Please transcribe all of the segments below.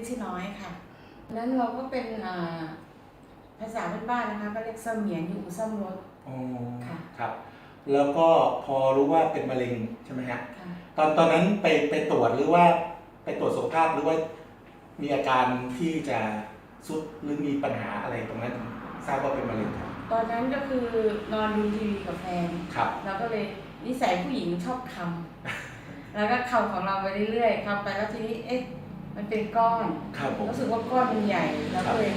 นชื่อน้อยค่ะนั้นเราก็เป็นอ่าภาษาบ้านๆนะคะก็เรียกเสมียนอยู่อู่ซ่อมรถอ๋อค่ะครับ แล้วก็พอรู้ว่าเป็นมะเร็งใช่ไหมฮะค่ะตอนตอนนั้นไปไปตรวจหรือว่าไปตรวจสุขภาพหรือว่ามีอาการที่จะสุดหรือมีปัญหาอะไรตรงนั้นถึงทราบว่าเป็นมะเร็งครับตอนนั้นก็คือนอนดูทีวีกับแฟนครับเราก็เลยนิสัยผู้หญิงชอบคำแล้วก็คำของเราไปเรื่อยๆคำไปแล้วทีนี้เอ๊ะ มันเป็นก้อน ครับผม รู้สึกว่าก้อนมันใหญ่เราก็เลย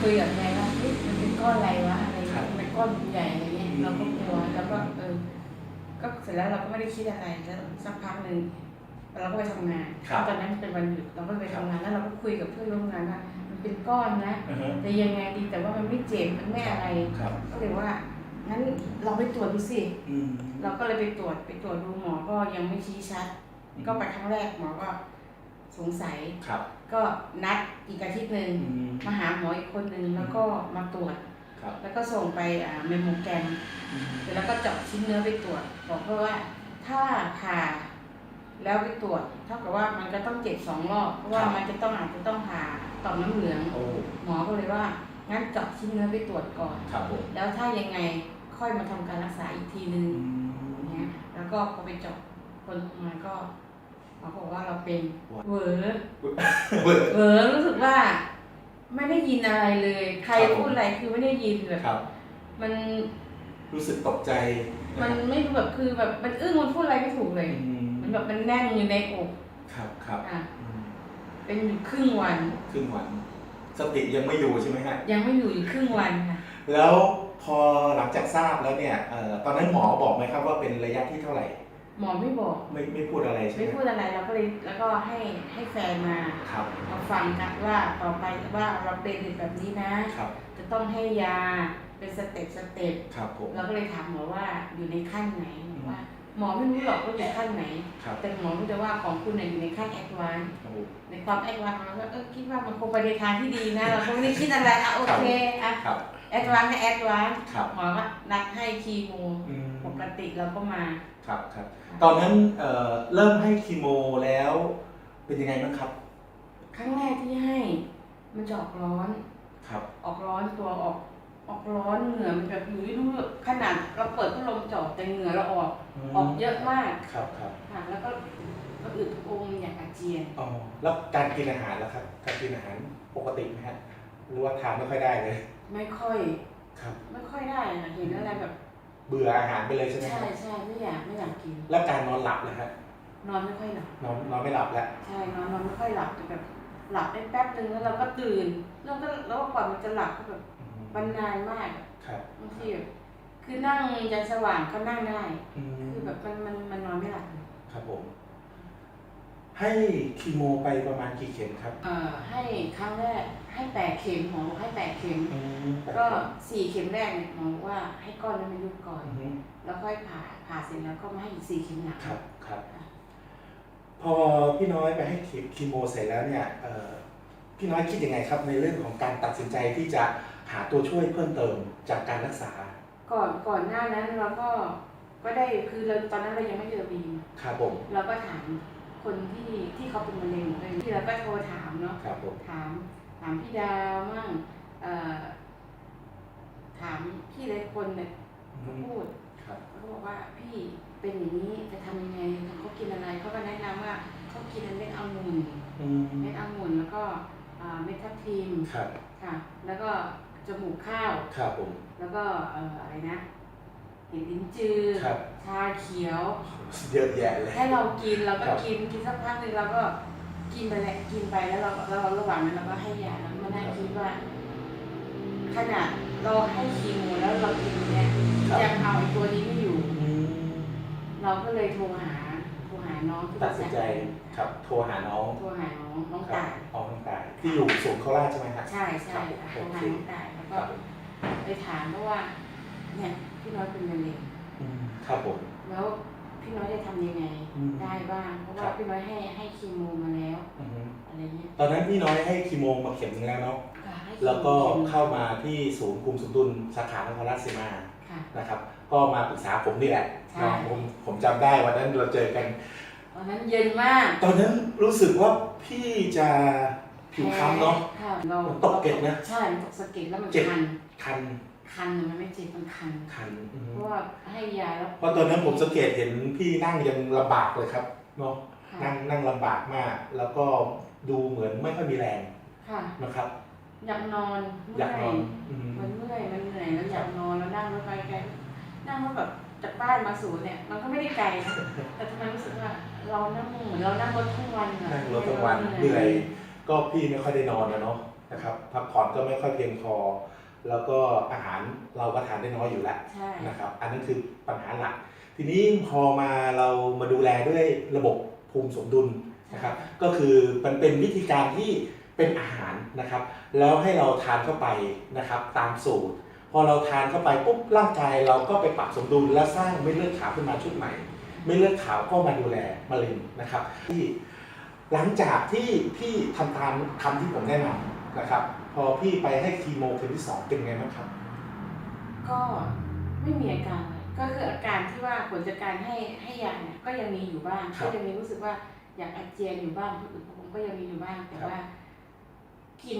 คุยกับแฟนว่าเฮ้ยมันเป็นก้อนอะไรวะอะไรครัเงี้บยมันก้อนมันใหญ่อะไรเงี้ยอืม เราก็กลัวแล้วก็เออก็เสร็จแล้วเราก็ไม่ได้คิดอะไรแล้วสักพักหนึ่งเราก็ไปทำงานครับตอนนั้นเป็นวันหยุดเราก็ไปทำงานแล้วเราก็คุยกับเพื่อนร่วมงานว่ามันเป็นก้อนนะ อือฮึแต่ยังไงดีแต่ว่ามันไม่เจ็บมันไม่อะไร ครับ ก็เลยว่างั้นเราไปตรวจดูสิ อืม เราก็เลยไปตรวจไปตรวจดูหมอก็ยังไม่ชี้ชัด ก็ไปครั้งแรกหมอก็ สงสัย ครับ ก็นัดอีกอาทิตย์หนึ่งอืม มาหาหมออีกคนหนึ่งแล้วก็มาตรวจ ครับแล้วก็ส่งไปอ่าเมมโมแกรมอืมเสร็จแล้วก็เจาะชิ้นเนื้อไปตรวจบอกเพื่อว่าถ้าผ่าแล้วไปตรวจเท่ากับว่ามันก็ต้องเจ็บสองรอบเพราะว่ามันจะต้องอาจจะต้องผ่าต่อมน้ำเหลือง โอ้ หมอก็เลยว่างั้นเจาะชิ้นเนื้อไปตรวจก่อน ครับผมแล้วถ้ายังไงค่อยมาทำการรักษาอีกทีนึงอืมอย่างเงี้ยแล้วก็พอไปเจาะคนมาก็ หมอก็บอกว่าเราเป็นว้าวเหวอเบิดเหวอรู้สึกว่า ไม่ได้ยินอะไรเลย ใครครับผมพูดอะไรคือไม่ได้ยินแบบครับมันรู้สึกตกใจ มันไม่รู้แบบคือแบบมันอึ้งมันพูดอะไรไม่ถูกเลยอืมมันแบบมันแน่นอยู่ในอกครับครับอะอืมเป็นอยู่ครึ่งวัน ครึ่งวัน สติยังไม่อยู่ใช่ไหมฮะยังไม่อยู่อีกครึ่งวันค่ะแล้วพอหลังจากทราบแล้วเนี่ยเอ่อตอนนั้นหมอบอกไหมครับว่าเป็นระยะที่เท่าไหร่ หมอไม่บอก ไม่ไม่พูดอะไรใช่ไหมไม่พูดอะไรเราก็เลยแล้วก็ให้ให้แฟนมาครับ มาฟังกันว่าต่อไปว่าเราเป็นแบบนี้นะ ครับ จะต้องให้ยาเป็นสเต็ปสเต็ปครับผม เราก็เลยถามหมอว่าอยู่ในขั้นไหนบอกว่า หมอไม่รู้หรอกว่าอยู่ขั้นไหน ครับแต่หมอรู้แต่ว่าของคุณเนี่ยอยู่ในขั้นแอดวานซ์โอ้โหในความแอดวานซ์ของเราก็เออคิดว่ามันคงไปในทางที่ดีนะ เราก็ไม่ได้คิดอะไรอะโอเคอะ ครับ แอดวานซ์ก็แอดวานซ์ครับ หมอก็นัดให้คีโมอืมปกติเราก็มาครับครับ ตอนนั้นเอ่อเริ่มให้คีโมแล้วเป็นยังไงบ้างครับ ครั้งแรกที่ให้ มันจะออกร้อน ครับ ออกร้อนตัวออกออกร้อนเหงื่อมันแบบอยู่ไม่รู้ขนาดเราเปิดพัดลมเจาะแต่เหงื่อเราออกออกเยอะมากครับครับค่ะแล้วก็ก็อึดอมอยากอาเจียน อ๋อแล้วการกินอาหารล่ะครับ การกินอาหารปกติไหมฮะหรือว่าทานไม่ค่อยได้เลย ไม่ค่อย ครับ ไม่ค่อยได้ค่ะเห็นอะไรแบบ เบื่ออาหารไปเลยใช่ไหมคใช่รับใช่ไม่อยากไม่อยากกิน แล้วการนอนหลับนะฮะนอนไม่ค่อยหลับ นอนนอนไม่หลับแล้ว ใช่นอนนอนไม่ค่อยหลับแต่แบบหลับได้แป๊บนึงแล้วเราก็ตื่นแล้วก็แล้วกว่ามันจะหลับก็แบบมันนานมากอะครับบางทีแบบคือนั่งยันสว่างก็นั่งได้ อืมคือแบบมันมันมันนอนไม่หลับ ครับผม ให้คีโมไปประมาณกี่เข็มครับเอ่อให้ครั้งแรกให้แปดเข็มหมอบอกให้แปดเข็ม อืมแปดก็เข็มสี่เข็มแรกเนี่ยหมอบอกว่าให้ก้อนนั้นมันยุบก่อน อือฮึแล้วค่อยผ่าผ่าเสร็จแล้วก็มาให้อีกสี่เข็มหลังครับครับค่ะพอพี่น้อยไปให้คีโมเสร็จแล้วเนี่ยเอ่อพี่น้อยคิดยังไงครับในเรื่องของการตัดสินใจที่จะหาตัวช่วยเพิ่มเติมจากการรักษาก่อนก่อนหน้านั้นเราก็ก็ได้คือเราตอนนั้นเรายังไม่เจอบีมครับผม เราก็ถาม คนที่ที่เขาเป็นมะเร็งเลยที่เราก็โทรถามเนาะครับผมถามถามพี่ดาวมั่งเอ่อถามพี่หลายคนเนี่ยอืเขามพูดครับเขาบอกว่าพี่เป็นอย่างนี้จะทำยังไงเขากินอะไรเขาก็แนะนำว่าเขากินเม็ดองุ่นอืมเม็ดองุ่นแล้วก็อ่าเม็ดทับทิมครับค่ะ แล้วก็จมูกข้าว ครับผมแล้วก็เอ่ออะไรนะ เห็ดลิ้นจือครับ ชาเขียว เยอะแยะเลย ให้เรากินเราก็ครับ กินกินสักพักหนึ่งเราก็กินไปแหละกินไปแล้วเราเราระหว่างนั้นเราก็ให้ยาแล้วมานั่งคิดว่า ขนาดเราให้คีโมแล้วเรากินเนี่ยครับยังเอาไอ้ตัวนี้ไม่อยู่ อืมเราก็เลยโทรหาโทรหาน้องที่ตัดสินใจครับโทรหาน้องโทรหาน้องน้องครับตายอ๋อน้องตายที่อยู่ศูนย์โคราชใช่ไหมฮะใช่ใช่ครับค่ะโทรหาโอเค น้องตายแล้วคก็รับผมไปถามเพราะว่า เนี่ย พี่น้อยเป็นมะเร็งอืมครับผม แล้วพี่น้อยจะทำยังไง อืมได้บ้างเพราะครัว่าบพี่น้อยให้ให้คีโมมาแล้วอือฮึอะไรเงี้ยตอนนั้นพี่น้อยให้คีโมมาเข็มหนึงแล้วเนาะ ค่ะให้คีโมแล้วก็ข็มเข้ามาที่ศูนย์กลุ่มสมดุลสาขานครราชสีมาค่ะ นะครับ ก็มาปรึกษาผมนี่แหละใช่เนาะผมผมจำได้วันนั้นเราเจอกัน ตอนนั้นเย็นมากตอนนั้นรู้สึกว่าพี่จะผิวค้ำเนาะ ค่ะเรามันตกเกล็ดนะใช่มันตกสะเก็ดแล้วมันเจ็บ คันคัน คันมันไม่เจ็บมันคัน คันอืมเพราะว่าให้ยาแล้วเพราะตอนนั้นผมสังเกตเห็นพี่นั่งยังลำบากเลยครับเนาะค่ะนั่งนั่งลำบากมาก แล้วก็ดูเหมือนไม่ค่อยมีแรงค่ะ นะครับ อยากนอนเมื่อยากนอนอืม มันเมื่อยมันเหนื่อยแล้วอยากนอนแล้วนั่งรถไปไกลนั่งรถแบบจากบ้านมาศูนย์เนี่ยมันก็ไม่ได้ไกลนะแต่ทำไมรู้สึกว่าเรานั่งเหมือนเรานั่งรถทั้งวันอะนั่งรถทั้งวันเหนื่อยก็พี่ไม่ค่อยได้นอนนะเนาะนะครับพักผ่อนก็ไม่ค่อยเพียงพอ แล้วก็อาหารเราก็ทานได้น้อยอยู่แล้วใช่ นะครับ อันนั้นคือปัญหาหลัก ทีนี้พอมาเรามาดูแลด้วยระบบภูมิสมดุลนะครับ ก็คือมันเป็นวิธีการที่เป็นอาหารนะครับ แล้วให้เราทานเข้าไปนะครับ ตามสูตร พอเราทานเข้าไปปุ๊บร่างกายเราก็ไปปรับสมดุลและสร้างเม็ดเลือดขาวขึ้นมาชุดใหม่ เม็ดเลือดขาวก็มาดูแลมะเร็งนะครับ ที่หลังจากที่พี่ทำตามคำที่ผมแนะนำนะครับ พอพี่ไปให้คีโมเข็มที่สองเป็นไงบ้างครับ ก็ไม่มีอาการอะไรก็คืออาการที่ว่าผลจากการให้ให้ยาเนี่ยก็ยังมีอยู่บ้างครับก็ยังมีรู้สึกว่าอยากอาเจียนอยู่บ้างผู้อื่นผมก็ยังมีอยู่บ้างแต่ครับว่า กิน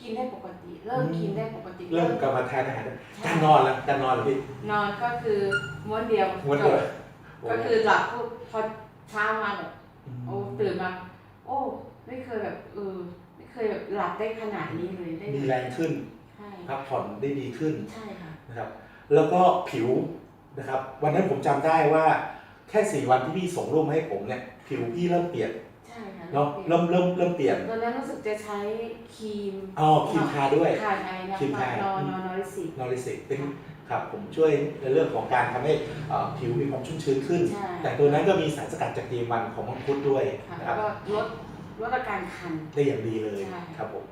กินได้ปกติ เริ่มอืม กินได้ปกติเริ่มกลับมาทานอาหารได้การนอนแล้วการนอนเหรอพี่นอนก็คือม้วนเดียวม้วนจเดียวบก็คือหลับปุ๊บพอเช้ามาแบบ โอ้ตื่นมา โอ้ ไม่เคยแบบเออไม่ เคยแบบหลับได้ขนาดนี้เลยได้มีแรงขึ้น ใช่พักผ่อนได้ดีขึ้นใช่ค่ะ นะครับ แล้วก็ผิวนะครับ วันนั้นผมจำได้ว่าแค่สี่วันที่พี่ส่งรูปมาให้ผมเนี่ย ผิวพี่เริ่มเปลี่ยนใช่ค่ะเนาะเริ่มเริ่มเริ่มเปลี่ยนตอนนั้นรู้สึกจะใช้ครีมอ๋อครีมทาด้วย ทาใช้นะครีมทานอนนอนนอริสินอริสิกเป็นครับผมช่วยในเรื่องของการทำให้เอ่อผิวมีความชุ่มชื้นขึ้น ใช่แต่ตัวนั้นก็มีสารสกัดจากดีมันของมังคุดด้วยค่ะนะคแล้รัวบก็ลด ลดอาการคัน ได้อย่างดีเลยใช่ ครับผม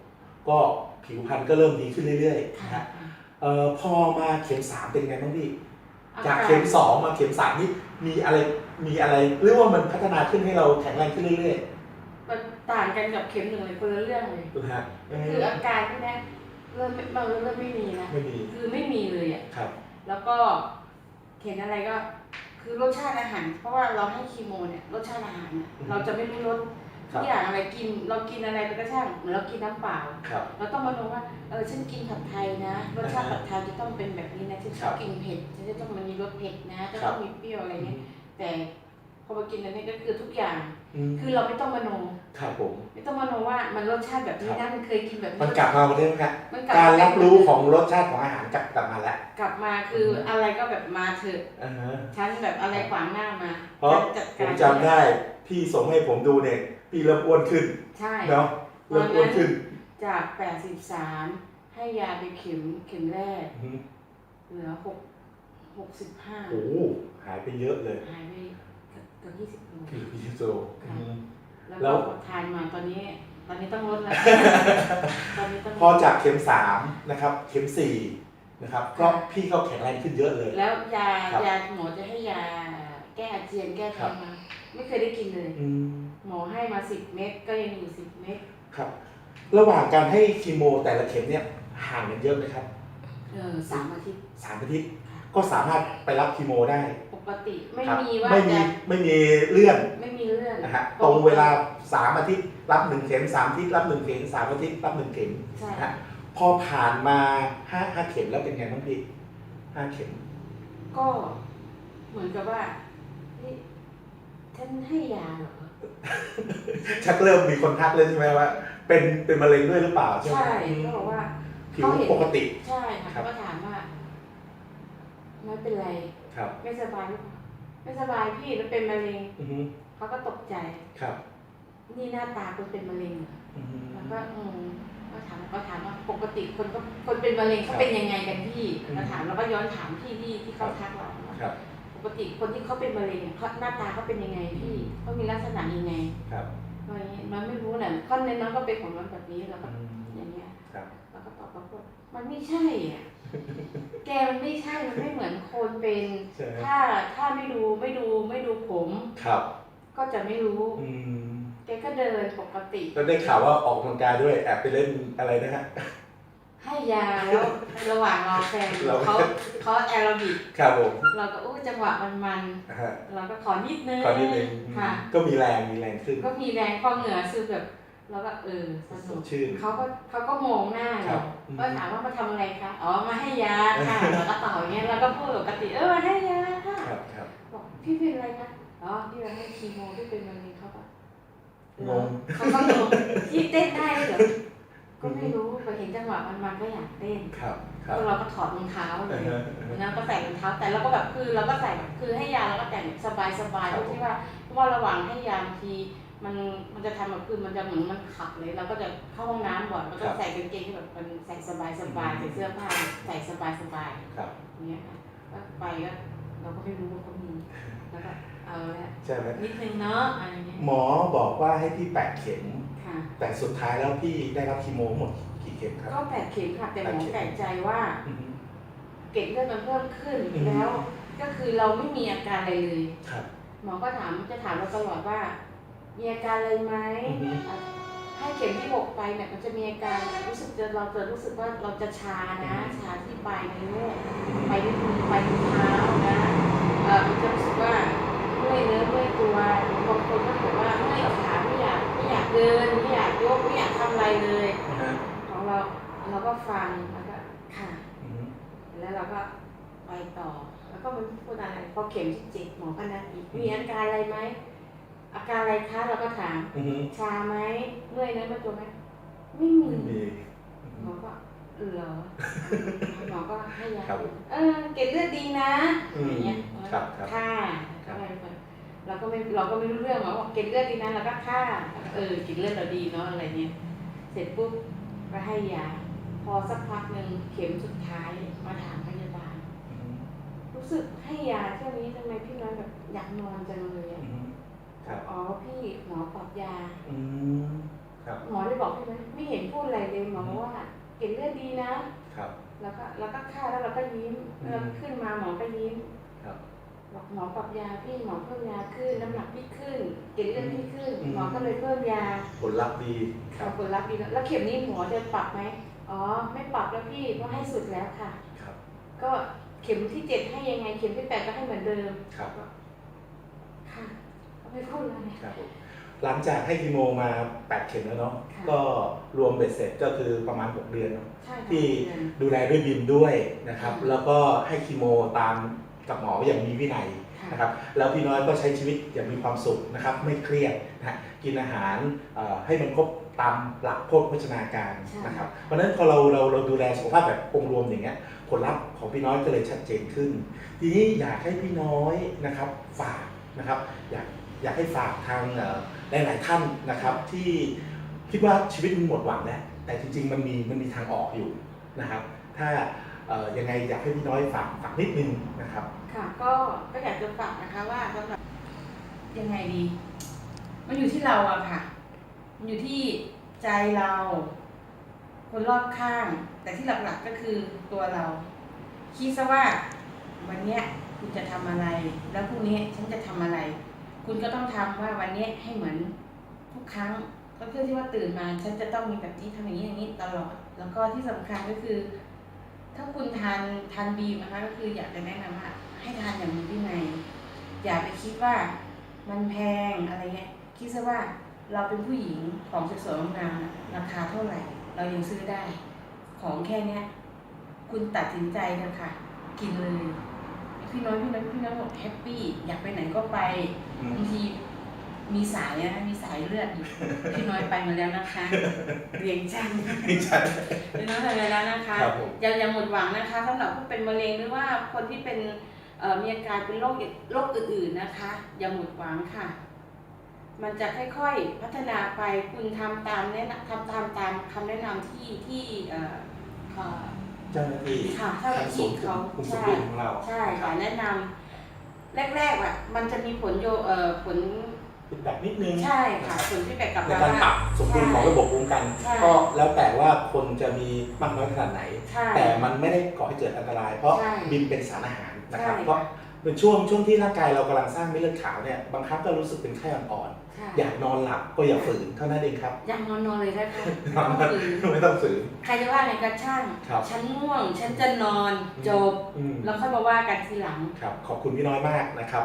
ก็ผิวพรรณก็เริ่มดีขึ้นเรื่อยๆนะค่ะฮะเอ่อพอมาเข็มสามเป็นไงบ้างพี่อาจากการเข็มสองมาเข็มสามนี่มีอะไรมีอะไรหรือว่ามันพัฒนาขึ้นให้เราแข็งแรงขึ้นเรื่อยมันต่างกันกับเข็มหนึ่งเลยคนละเรื่องเลย ๆนะฮะเอคือออาการพวกเนี้ยเริ่มไม่บางเริ่มไม่มีนะ ไม่มีคือไม่มีเลยอะ ครับ แล้วก็เห็นอะไรก็คือรสชาติอาหาร เพราะว่าเราให้คีโมเนี่ยรสชาติอาหารเนี่ยเราจะไม่รู้รสค ทุรับกอย่างอะไรกินเรากินอะไรไปก็ช่างเหมือนเรากินน้ำเปล่า ครับ เราต้องมาดูว่าเออฉันกินผัดไทยนะรสชาติอ่าฮะผัดไทยจะต้องเป็นแบบนี้นะฉันชครัอบบกินเผ็ดฉันจะต้องมันมีรสเผ็ดนะจะครัต้อบงมีเปรี้ยวอะไรเงี้ยแต่พอมากินอันนี้ก็คือทุกอย่างอืมคือเราไม่ต้องมโนครับผม ไม่ต้องมโนว่ามันรสชาติแบบนี้ครันะบมันเคยกินแบบนี้มันกลับมาวันนี้ครับมันการมรับรู้ของรสชาติของอาหารกลับกลับมาแล้วกลับมาคืออะไรก็แบบมาเถอะอ่าฮะฉันแบบอะไรขวางหน้ามาเพราะจัดผกามรจำได้ พี่ส่งให้ผมดูเนี่ยพี่เริ่มอ้วนขึ้นใช่เนาะเริ่มอ้วนขึ้น จาก 83 ให้ยาไปเข็มเข็มแรก อืมเหลือ6 65โอ้โหหายไปเยอะเลยหายไปเกือบ20โลคือพี่โจอืม แล้วแล้ก็วทานมาตอนนี้ ตอนนี้ต้องลดแล้ว ตอนนี้ต้องลด พอจากเข็มสามนะครับเข็มสี่นะครับก็พี่ก็แข็งแรงขึ้นเยอะเลย แล้วยาครับยาหมอจะให้ยาแก้อาเจียนแก้ครัท้องบมา ไม่เคยได้กินเลย อืมหมอให้มา10เม็ดก็ยังอยู่10เม็ดครับ ระหว่างการให้คีโมแต่ละเข็มเนี่ยห่างกันเยอะไหมครับเออสามอาทิตย์สามอาทิตย์ก็สามารถไปรับคีโมได้ปกติไม่ครับมีว่าไม่มีจะไม่มีเลื่อนไม่มีเรื่องนะฮะตรงเวลาสามอาทิตย์รับหนึ่งเข็มสามอาทิตย์รับหนึ่งเข็มสามอาทิตย์รับหนึ่งเข็ม ใช่นะฮะพอผ่านมาห้าห้าเข็มแล้วเป็นไงบ้างพี่ห้าเข็มก็เหมือนกับว่าเฮ้ย ฉันให้ยาเหรอ ชักเริ่มมีคนทักเลยใช่ไหมว่า เป็นเป็นมะเร็งด้วยหรือเปล่าใช่ไหมใช่อืมเขาบอกว่า ผิวเขาเห็น ปกติ ใช่ค่ะครับ เขาก็ถามว่าไม่เป็นไร ครับไม่สบายหรือเปล่าไม่สบายพี่แล้วเป็นมะเร็งอือฮึเขาก็ตกใจ ครับนี่หน้าตาคนเป็นมะเร็งเหรออือฮึ แล้วก็อืมก็ถามก็ถามว่าปกติคนก็คนเป็นมะเร็งเขาเป็นยังไงกันพี่อืมเราถามเราก็ย้อนถามพี่ที่ที่เขาครับทักเราว่าครับ ปกติคนที่เขาเป็นมะเร็งเนี่ยเขาหน้าตาเขาเป็นยังไงพี่เขามีลักษณะยังไงครับอะไรเงี้ยมันไม่รู้น่ะข้อในน้องก็เป็นของมันแบบนี้แล้วก็อืมอย่างเงี้ยครับแล้วก็ตอบว่ามันไม่ใช่อะแกมันไม่ใช่มันไม่เหมือนคนเป็น ใช่ไหมถ้าถ้าไม่ดูไม่ดูไม่ดูผม ครับ ก็จะไม่รู้ อืมแกก็เดินปกติ แล้วได้ข่าวว่าออกกำลังกายด้วยแอบไปเล่นอะไรนะฮะ ให้ยาแล้วระหว่างรอแฟนเรา เขาเขาแอโรบิกครับผมเราก็อู้จังหวะมันมันฮะๆเราก็ขอนิดนึง ตอนนี้เองค่ะ ก็มีแรงมีแรงขึ้น ก็มีแรงพอเหงื่อซึมแบบแล้วก็เออสสนุดกชื่น เขาก็เขาก็มองหน้าครัเราบอืมก็ถามว่ามาทำอะไรคะอ๋อมาให้ยาค่ะแล้วก็ต่ออย่างเงี้ยแล้วก็พูดปกติเออมาให้ยาค่ะครับครับบอกพี่เป็นอะไรคะอ๋อพี่มาให้คีโมพี่เป็นมะเร็งเขาแบบงง เขาก็งง งหวะมันมันก็อยากเต้นครับครับแล้วเราก็ถอดรองเท้าเลอ่ายฮะอ่าฮะแล้วก็ใส่รองเท้า แต่เราก็แบบคือเราก็ใส่แบบคือให้ยาเราก็แต่งสบายสบายครับๆที่ว่าเพราะว่าระหว่างให้ยาบางทีมันมันจะทำแบบคือมันจะเหมือนมันขับเลย เราก็จะเข้าห้องน้ำบ่อยมันก็ใส่กางเกงที่แบบมันใส่สบายสบายๆใส่เสื้อผ้าใส่สบายสบายๆครับอย่างเงี้ยค่ะก็ไปก็เราก็ไม่รู้ว่าเขามีแล้วก็เอาละใช่ไหมนิดนึงเนาะอะไรเงี้ยหมอบอกว่าให้พี่แปดเข็มค่ะแต่สุดท้ายแล้วพี่ได้รับคีโมหมดกี่เข็มครับ ก็แปดเข็มค่ะแต่หมอแปดเข็มแปลกใจว่าอือฮึเกล็ดเลือดมันเพิ่มขึ้นอืม แล้ว ก็คือเราไม่มีอาการอะไรเลยครับ หมอก็ถามจะถามเราตลอดว่า มีอาการอะไรไหมอือฮึ อะให้เข็มที่หกไปเนี่ยมันจะมีอาการรู้สึกจะเราจะรู้สึกว่าเราจะชานะชาที่ปลายนิ้วไปที่มือไปที่เท้านะเออมันจะรู้สึกว่าเมื่อยเนื้อเมื่อยตัวบางคนก็บอกว่าเมื่อยขาไม่อยากไม่อยากเดินไม่อยากยกไม่อยากทำอะไรเลยอ่าฮะ ก็ฟังแล้วก็ค่ะอือฮึแล้วเราก็ไปต่อ แล้วก็มันพูดอะไรพอเข็มที่เจ็ดหมอก็นัดอีกมีอาการอะไรไหมอาการอะไรคะเราก็ถามอือฮึชาไหมเมื่อยเนื้อเมื่อยตัวไหมไม่มีไม่มีหมอก็เออเหรอหมอก็ให้ยาครับเออเกล็ดเลือดดีนะอืมอย่างเงี้ยครับครับค่ะครับก็ไม่เป็นเราก็ไม่เราก็ไม่รู้เรื่องหรอกว่าเกล็ดเลือดดีนะเราก็ค่าเออเกล็ดเลือดเราดีเนาะอะไรเงี้ยเสร็จปุ๊บก็ให้ยา พอสักพักหนึ่งเข็มสุดท้ายมาถามพยาบาลอือฮึรู้สึกให้ยาเท่านี้ทำไมพี่น้อยแบบอยากนอนจังเลยอือะอฮึครับอ๋อพี่หมอปรับยาอืมครับหมอได้บอกพี่ไหมไม่เห็นพูดอะไรเลยหมอบอกว่าเกล็ดเลือดดีนะครับ แล้วก็แล้วก็ค่าแล้วเราก็ยิ้มอืมแล้วขึ้นมาหมอก็ยิ้มครับบอกหมอปรับยาพี่หมอเพิ่มยาขึ้นน้ำหนักพี่ขึ้นเกล็ดเลือดพี่ขึ้นอืมหมอก็เลยเพิ่มยาผลลัพธ์ดีคขรัอบบผลลัพธ์ดีแล้วแล้วเข็มนี้หมอจะปรับไหม อ๋อไม่ปรับแล้วพี่เพราะให้สุดแล้วค่ะ ครับก็เข็มที่เจ็ดให้ยังไง เข็มที่แปดก็ให้เหมือนเดิม ครับค่ะก็ไม่พูดอะไร ครับผมหลังจากให้คีโมมาแปดเข็มแล้วเนาะค่ะ ก็รวมเบ็ดเสร็จก็คือประมาณหกเดือนเนาะใช่ค่ะที่เดือนดูแลด้วยบิมด้วยนะครับอืมแล้วก็ให้คีโมตามกับหมออย่างมีวินัยค่ะนะครับแล้วพี่น้อยก็ใช้ชีวิตอย่างมีความสุขนะครับไม่เครียดนะฮะกินอาหารเอ่อให้มันครบ ตามหลักโภชนาการนะครับ เพราะฉะนั้นพอเราเราเราดูแลสุขภาพแบบองค์รวมอย่างเงี้ยผลลัพธ์ของพี่น้อยก็เลยชัดเจนขึ้น ทีนี้อยากให้พี่น้อยนะครับฝากนะครับ อยากอยากให้ฝากทางเอ่อหลายๆท่านนะครับที่คิดว่าชีวิตมันหมดหวังแล้วแต่จริง ๆ มันมีมันมีทางออกอยู่นะครับ ถ้าเอ่อยังไงอยากให้พี่น้อยฝากฝากนิดนึงนะครับค่ะก็ก็อยากจะฝากนะคะว่าสำหรับยังไงดี มันอยู่ที่เราอะค่ะ มันอยู่ที่ใจเรา คนรอบข้าง แต่ที่หลักๆก็คือตัวเรา คิดซะว่าวันเนี้ยคุณจะทำอะไร แล้วพรุ่งนี้ฉันจะทำอะไร คุณก็ต้องทำว่าวันเนี้ยให้เหมือนทุกครั้งก็เพื่อที่ว่าตื่นมาฉันจะต้องมีแบบนี้ทำอย่างนี้อย่างนี้ตลอด แล้วก็ที่สำคัญก็คือ ถ้าคุณทานทานบีมนะคะก็คืออยากจะแนะนำว่าให้ทานอย่างมีวินัยอย่าไปคิดว่ามันแพงอะไรเงี้ยคิดซะว่า เราเป็นผู้หญิงของสวยๆงามๆอะราคาเท่าไหร่ เรายังซื้อได้ ของแค่เนี้ยคุณตัดสินใจเถอะค่ะกินเลยพี่น้อยพี่น้อยพี่น้อยบอกแฮปปี้อยากไปไหนก็ไปอืมบางทีมีสายนะมีสายเลือดอยู่พี่น้อยไปมาแล้วนะคะเรียงจันทร์ไม่ใช่พี่น้อยไปมาแล้วนะคะครับผมอย่าอย่าหมดหวังนะคะสำหรับผู้เป็นมะเร็งหรือว่าคนที่เป็นเอ่อมีอาการเป็นโรคโรคอื่นๆนะคะ อย่าหมดหวังค่ะ มันจะค่อยๆพัฒนาไปคุณทำตามแนะนำทำตามตามคำแนะนำที่ที่เอ่อเอ่อเจ้าหน้าที่ค่ะเจ้าหน้าที่เขาคุมสมใช่ดุลของเราใช่ค่ะแนะนำแรกๆอะมันจะมีผลโยเอ่อผลฟีดแบ็กนิดนึงใช่ค่ะผลที่แบกกลับในมาการปรับสมดุลของระบบภูมิคุ้มกันใช่ก็แล้วแต่ว่าคนจะมีมากน้อยขนาดไหนใช่แต่มันไม่ได้ก่อให้เกิดอันตราย เพราะใช่บิมเป็นสารอาหารนะครับใช่เพราะเป็นช่วงช่วงที่ร่างกายเรากำลังสร้างเม็ดเลือดขาวเนี่ยบางครั้งก็รู้สึกเป็นไข้อ่อนใช่ๆ อยากนอนหลับก็อย่าฝืนเท่านั้นเองครับยังนอนนอนเลยนะคะนอนไม่ต้องฝืนไม่ต้องฝืนใครจะว่าไงก็ช่างครับฉันง่วง ฉันจะนอนจบอืมแล้วค่อยมาว่ากันทีหลังครับขอบคุณพี่น้อยมากนะครับ